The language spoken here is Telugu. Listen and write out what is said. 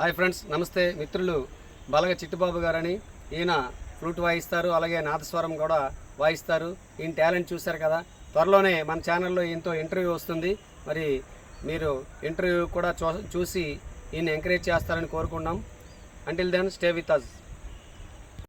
హాయ్ ఫ్రెండ్స్ నమస్తే మిత్రులు. బలగ చిట్టుబాబు గారని. ఈయన ఫ్లూట్ వాయిస్తారు అలాగే నాదస్వరం కూడా వాయిస్తారు. ఈయన టాలెంట్ చూశారు కదా. త్వరలోనే మన ఛానల్లో ఈయనతో ఇంటర్వ్యూ వస్తుంది. మరి మీరు ఇంటర్వ్యూ కూడా చూ చూసి ఈయన ఎంకరేజ్ చేస్తారని కోరుకున్నాం until then stay with us